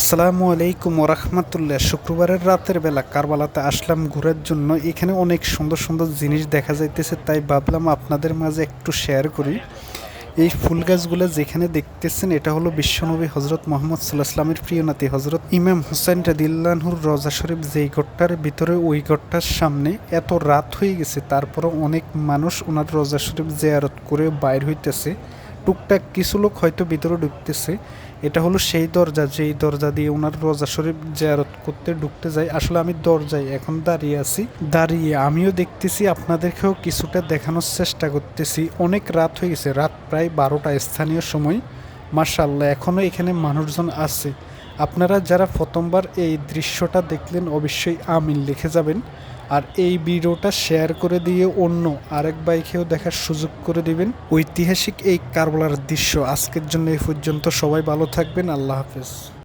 আসসালামু আলাইকুম ওরহমতুল্লাহ। শুক্রবারের রাতের বেলা কারবালাতে আসলাম ঘোরার জন্য। এখানে অনেক সুন্দর সুন্দর জিনিস দেখা যাইতেছে, তাই ভাবলাম আপনাদের মাঝে একটু শেয়ার করি। এই ফুল গাছগুলো যেখানে দেখতেছেন, এটা হলো বিশ্বনবী হজরত মোহাম্মদ সাল্লাহ ইসলামের প্রিয় নাতি। হজরত ইমাম হুসাইন রাদিল্লাহুর রজা শরীফ যেই ঘরটার ভিতরে, ওই ঘরটার সামনে এত রাত হয়ে গেছে, তারপরও অনেক মানুষ ওনার রজা শরীফ জেয়ারত করে বাইর হইতেছে। টুকটাক কিছু লোক হয়তো ভিতরে ঢুকতেছে। এটা হলো সেই দরজা, যেই দরজা দিয়ে ওনার রোজা শরীফ জিয়ারত করতে ঢুকতে যাই আসলে আমি দরজায় এখন দাঁড়িয়ে আছি। দাঁড়িয়ে আমিও দেখতেছি, আপনাদেরকেও কিছুটা দেখানোর চেষ্টা করতেছি। অনেক রাত হয়ে গেছে, রাত প্রায় বারোটা স্থানীয় সময়। মার্শাল্লাহ এখনও এখানে মানুষজন আছে। আপনারা যারা প্রথমবার এই দৃশ্যটা দেখলেন অবশ্যই আমিন লিখে যাবেন। আর এই ভিডিওটা শেয়ার করে দিয়ে অন্য আরেক বাইকেও দেখার সুযোগ করে দিবেন। ঐতিহাসিক এই কারবলার দৃশ্য আজকের জন্য এই পর্যন্ত। সবাই ভালো থাকবেন। আল্লাহ হাফেজ।